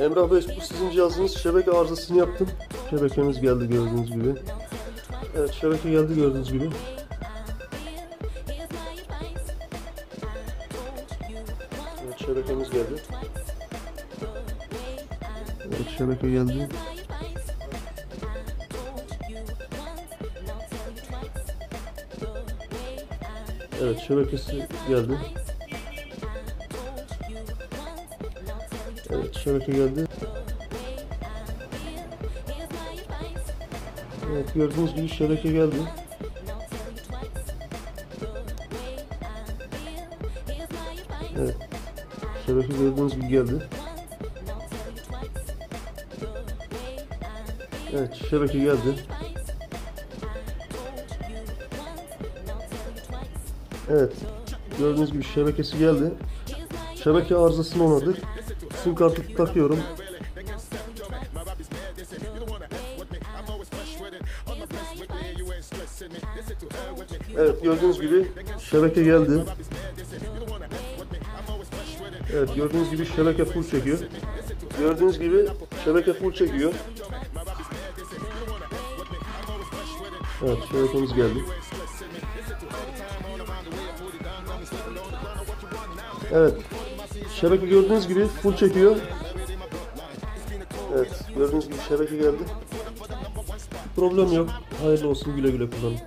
Emrah Bey bu sizin cihazınız şebeke arızasını yaptım. Şebekemiz geldi gördüğünüz gibi. Evet şebeke geldi gördüğünüz gibi. Evet şebekemiz geldi. Evet şebeke geldi. Evet şebekesi geldi. Evet şebeke geldi. Evet gördüğünüz gibi şebeke geldi. Evet. Şebeke gördüğünüz gibi geldi. Evet şebeke geldi. Evet. Gördüğünüz gibi şebekesi geldi. Şebeke arızasını onardık. Sim kartı takıyorum. Evet gördüğünüz gibi şebeke geldi. Evet gördüğünüz gibi şebeke full çekiyor. Gördüğünüz gibi şebeke full çekiyor. Evet şebekemiz geldi. Evet. Şebeke gördüğünüz gibi full çekiyor. Evet. Gördüğünüz gibi şebeke geldi. Problem yok. Hayırlı olsun güle güle kullanın.